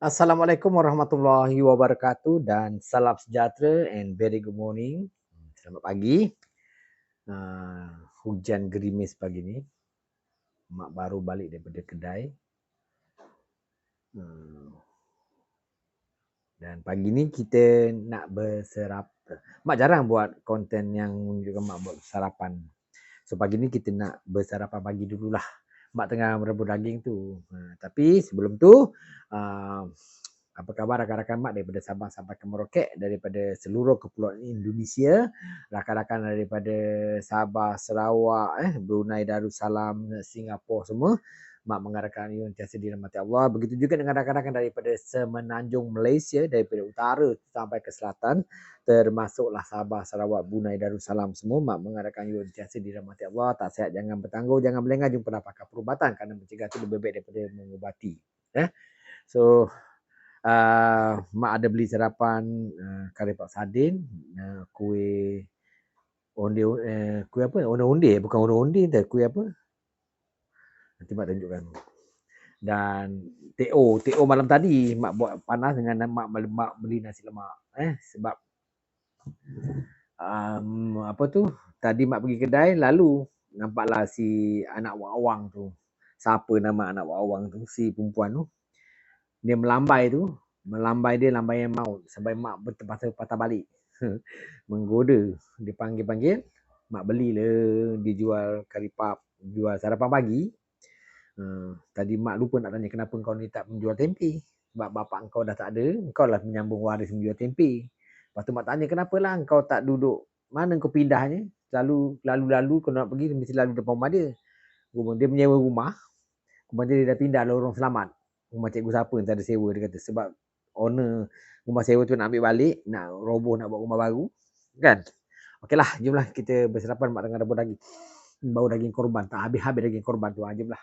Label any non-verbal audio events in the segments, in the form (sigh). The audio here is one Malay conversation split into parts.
Assalamualaikum warahmatullahi wabarakatuh dan salam sejahtera and very good morning. Selamat pagi. Uh, hujan gerimis pagi ni. Mak baru balik daripada kedai. Uh, dan pagi ni kita nak bersarapan. Mak jarang buat konten yang menunjukkan mak buat sarapan. So pagi ni kita nak bersarapan pagi dululah mak tengah merebut daging tu. Ha, tapi sebelum tu, uh, apa khabar rakan-rakan mak daripada Sabah sampai ke Merauke, daripada seluruh kepulauan Indonesia, rakan-rakan daripada Sabah, Sarawak, eh, Brunei Darussalam, Singapura semua, mak mengharapkan you sentiasa dirahmati Allah. Begitu juga dengan rakan-rakan daripada semenanjung Malaysia, daripada utara sampai ke selatan, termasuklah Sabah, Sarawak, Brunei, Darussalam semua. Mak mengharapkan you sentiasa dirahmati Allah. Tak sihat jangan bertangguh, jangan berlengah jumpa pakar perubatan kerana mencegah itu lebih baik daripada mengubati. Eh? So, uh, mak ada beli sarapan uh, kari pak sardin, uh, kuih onde uh, kuih apa? Onde-onde bukan onde-onde, kuih apa? Nanti mak tunjukkan. Dan TO, TO malam tadi mak buat panas dengan mak, mak beli nasi lemak eh sebab um, apa tu tadi mak pergi kedai lalu nampaklah si anak awang tu siapa nama anak awang tu si perempuan tu dia melambai tu melambai dia lambai yang maut sampai mak berterpaksa patah balik. (laughs) Menggoda. Dia panggil-panggil mak belilah. Dia jual kari pap jual sarapan pagi. Uh, tadi mak lupa nak tanya kenapa kau ni tak menjual tempe? Sebab bapak kau dah tak ada kau lah menyambung waris menjual tempe. Lepas tu mak tanya kenapa lah kau tak duduk? Mana kau pindahnya? Lalu lalu-lalu kau nak pergi mesti lalu depan rumah dia. Rumah dia menyewa rumah. Kemudian dia dah pindah orang selamat. Rumah cikgu siapa yang tak ada sewa dia kata sebab owner rumah sewa tu nak ambil balik, nak roboh nak buat rumah baru. Kan? Okeylah, jomlah kita berserapan mak tengah rebus daging. Bau daging korban. Tak habis-habis daging korban tu. Ha, jomlah.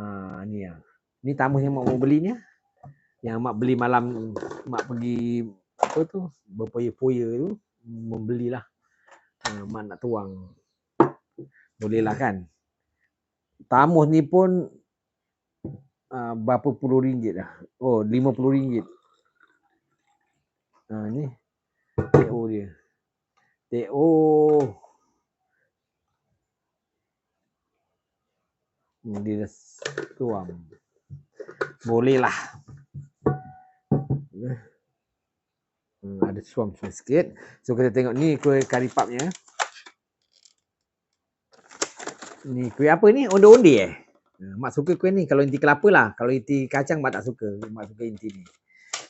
Ha, ni ya. Ni tamu yang mak mau belinya. Yang mak beli malam mak pergi apa tu berpoya-poya tu membelilah uh, mak nak tuang bolehlah kan tamus ni pun uh, berapa puluh ringgit dah oh lima puluh ringgit uh, ni TO dia TO dia dah tuang bolehlah Hmm, ada suam sikit. So kita tengok ni kuih kari papnya. Ni kuih apa ni? Onde-onde eh? Hmm, mak suka kuih ni. Kalau inti kelapa lah. Kalau inti kacang mak tak suka. Mak suka inti ni.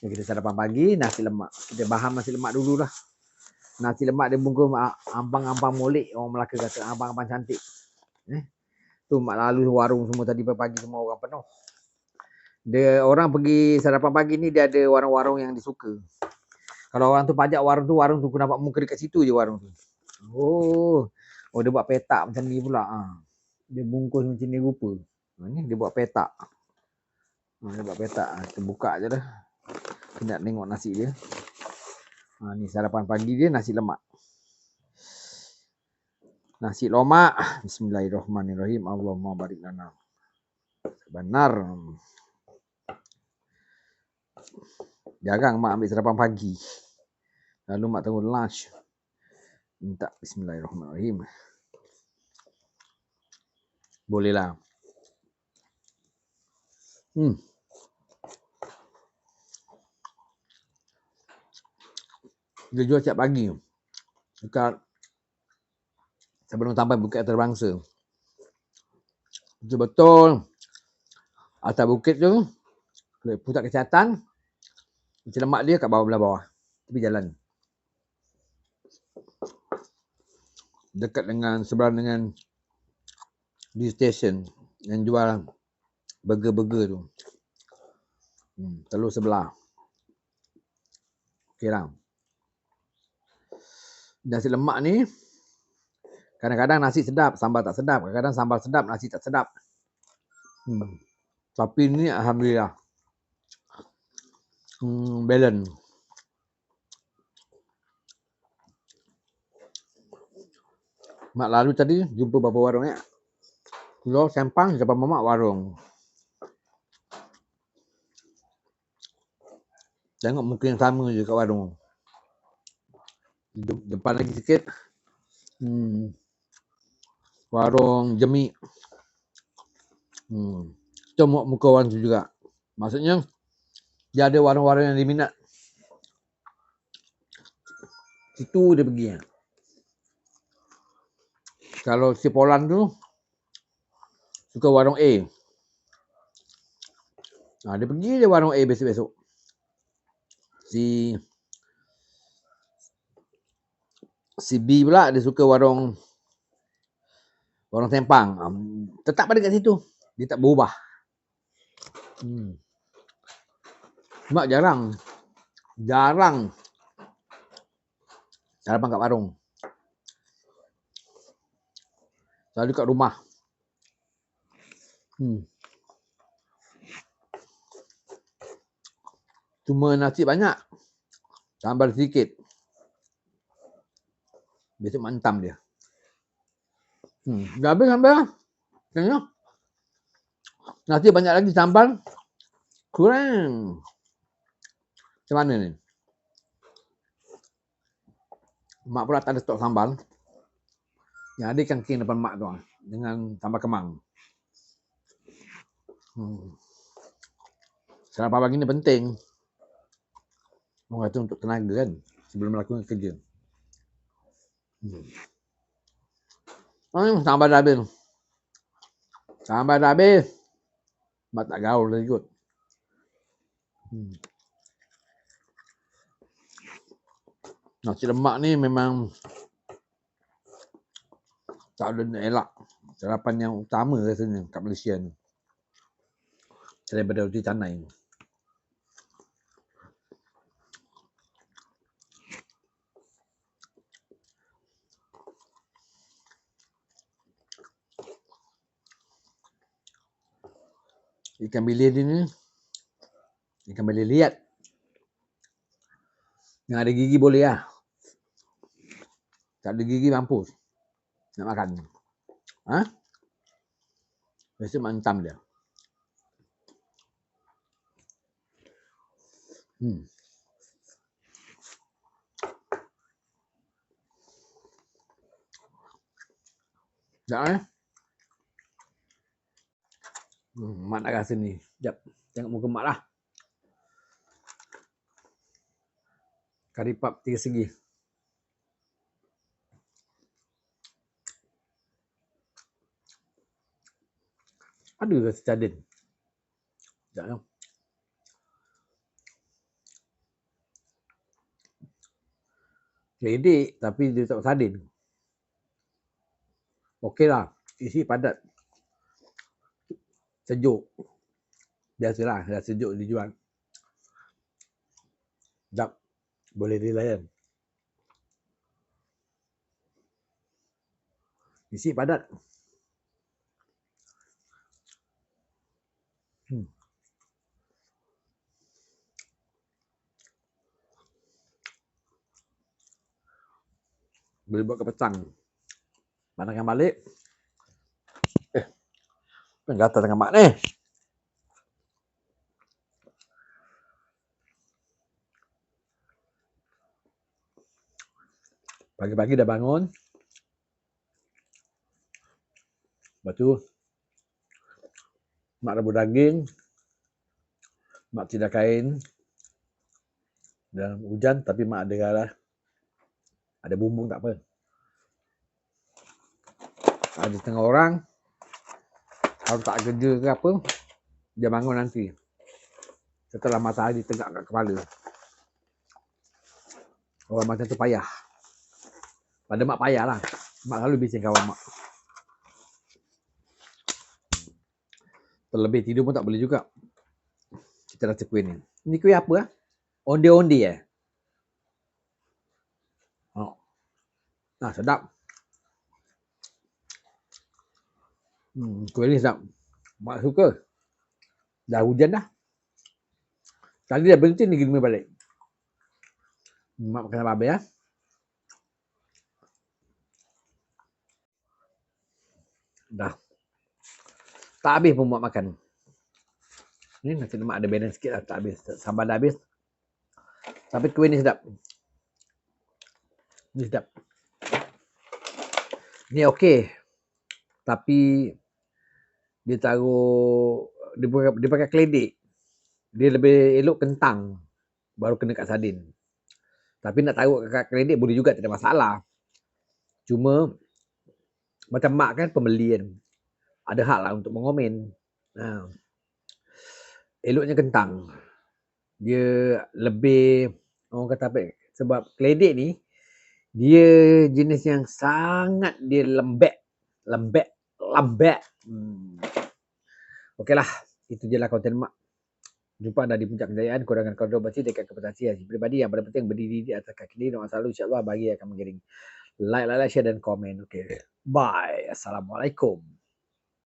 ni kita sarapan pagi, nasi lemak. Kita bahan nasi lemak dulu lah. Nasi lemak dia bungkus ampang-ampang molek. Orang Melaka kata ampang-ampang cantik. Eh? Tu mak lalu warung semua tadi pagi semua orang penuh. Dia orang pergi sarapan pagi ni dia ada warung-warung yang disuka. Kalau orang tu pajak warung tu, warung tu aku nampak muka dekat situ je warung tu. Oh, oh dia buat petak macam ni pula. Ha. Dia bungkus macam ni rupa. Ha, ni dia buat petak. Ha, dia buat petak. Ha, kita buka je dah. Kita nak tengok nasi dia. Ha, ni sarapan pagi dia nasi lemak. Nasi lemak. Bismillahirrahmanirrahim. Allahumma barik lana. Benar. Jarang mak ambil sarapan pagi. Lalu mak tunggu lunch. Minta bismillahirrahmanirrahim. Bolehlah. Hmm. Dia jual setiap pagi. Dekat sebelum sampai Bukit Terbangsa. Betul-betul. Atas bukit tu, pusat kesihatan, macam lemak dia kat bawah belah bawah. Tepi jalan. Dekat dengan sebelah dengan di station yang jual burger-burger tu. Hmm, telur sebelah. Okey lah. Nasi lemak ni kadang-kadang nasi sedap, sambal tak sedap. Kadang-kadang sambal sedap, nasi tak sedap. Hmm. Tapi ni alhamdulillah hmm, balance. Mak lalu tadi jumpa beberapa warung ya. Lo sempang siapa mamak warung. Tengok muka yang sama je kat warung. De- depan lagi sikit. Hmm. Warung jemik. Hmm. Tengok muka orang tu juga. Maksudnya, dia ada warung-warung yang diminat. Situ dia pergi. Kalau si Polan tu, suka warung A. Ha, dia pergi je warung A besok-besok. Si si B pula dia suka warung warung Sempang. Um, tetap ada kat situ. Dia tak berubah. Hmm. Cuma jarang. Jarang. Sarapan kat warung. Selalu kat rumah. Hmm. Cuma nasi banyak. Sambal sedikit. Besok mantam dia. Hmm. Dah habis sambal. Tengok. Nasi banyak lagi sambal. Kurang. Macam mana ni? Mak pula tak ada stok sambal. Yang ada ikan king depan mak tu. ah, Dengan sambal kemang. Hmm. Sarapan pagi ni penting. Orang kata untuk tenaga kan. Sebelum melakukan kerja. Hmm. Oh, sambal dah habis. Sambal dah habis. Mak tak gaul lagi kot. Hmm. Nasi lemak ni memang tak ada nak elak. Sarapan yang utama rasanya kat Malaysia ni. Daripada roti canai ni. Ikan bilis ni Ikan bilis liat Yang ada gigi boleh lah Tak ada gigi mampus Nak makan Ha? Biasa mantam dia Hmm. Eh. Hmm, mak nak rasa ni. Sekejap. Tengok muka mak lah. Kari pap tiga segi. Ada rasa cadin. Sekejap ya. Ledek tapi dia tak sardin. Okey lah. Isi padat. Sejuk. Biasalah. Dah sejuk dijual. Sedap. Boleh dilayan. Isi padat. Hmm. Boleh buat ke petang. Pandangan balik. Kan gatal dengan mak ni. Pagi-pagi dah bangun. Lepas tu, mak rebus daging. Mak tidak kain. Dan hujan tapi mak ada lah. Ada bumbung tak apa. Ada setengah orang. Kalau tak kerja ke apa, dia bangun nanti. Setelah matahari tegak kat kepala. Orang macam tu payah. Pada mak payah lah. Mak selalu bising kawan mak. Terlebih tidur pun tak boleh juga. Kita rasa kuih ni. Ni kuih apa ah? Onde-onde eh? Oh. Nah, sedap. Hmm, kuih ni sedap. Mak suka. Dah hujan dah. Tadi dah berhenti ni gini balik. Mak makan apa-apa ya. Dah. Tak habis pun mak makan. Ni nasi lemak ada balance sikit lah. Tak habis. Sambal dah habis. Tapi kuih ni sedap. Ni sedap. Ni okey. Tapi dia taruh dia pakai, dia pakai keledek. Dia lebih elok kentang baru kena kat sardin. Tapi nak taruh kat keledek boleh juga tak ada masalah. Cuma macam mak kan pembeli kan. Ada hak lah untuk mengomen. Ha. Eloknya kentang. Dia lebih orang kata apa sebab keledek ni dia jenis yang sangat dia lembek lembek lembek hmm. okeylah itu je lah konten mak jumpa anda di puncak kejayaan kurangan kontroversi dekat kompetisi hasil pribadi yang paling penting berdiri di atas kaki ini dan selalu insyaAllah bagi akan mengiring like, like, like, share dan komen. Okay. Bye. Assalamualaikum.